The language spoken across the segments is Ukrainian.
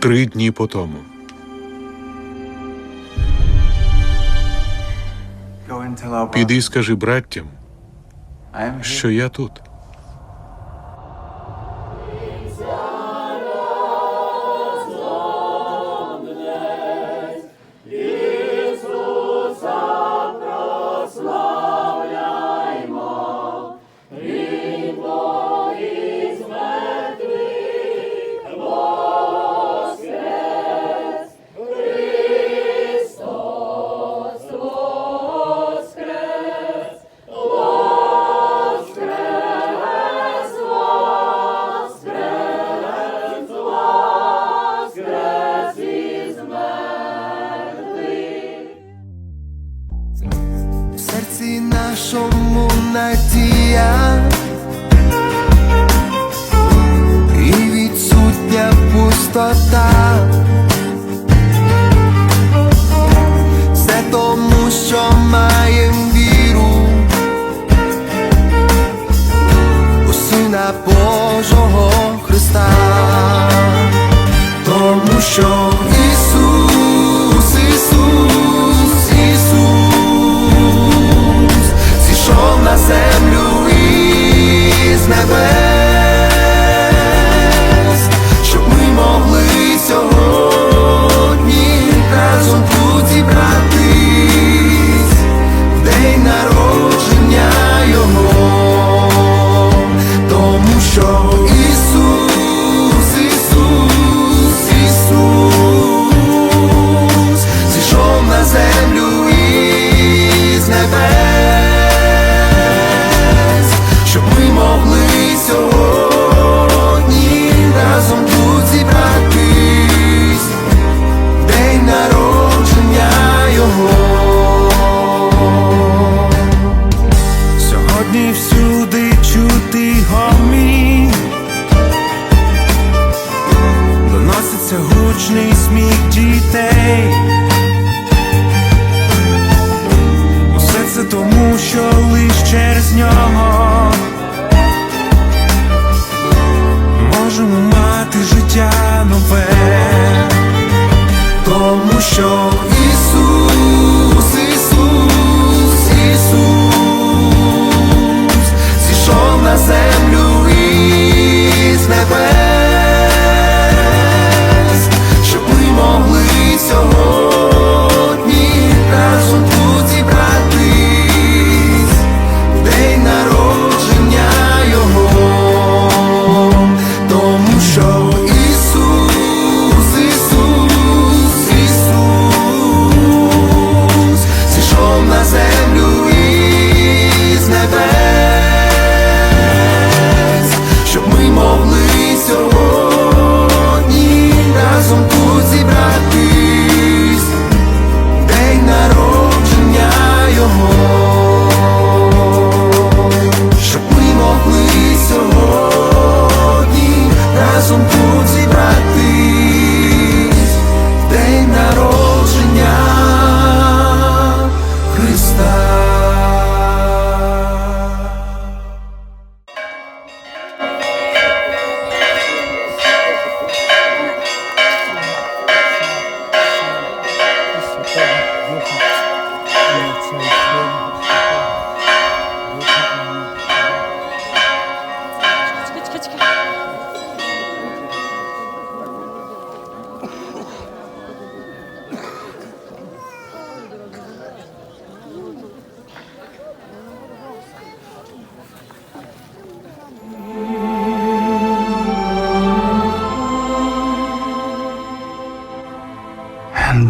Три дні по тому. Піди скажи браттям, що я тут. show. дітей. Ну, Усе це тому, що лиш через нього можемо мати життя нове, тому що.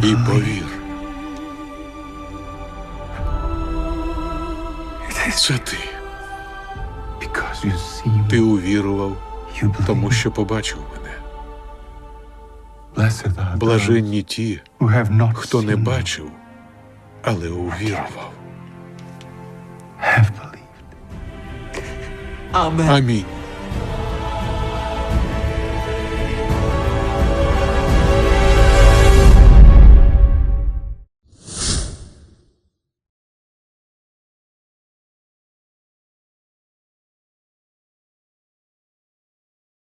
І повір. Це ти. Ти увірував, тому що побачив мене. Блаженні ті, хто не бачив, але увірував. Амінь.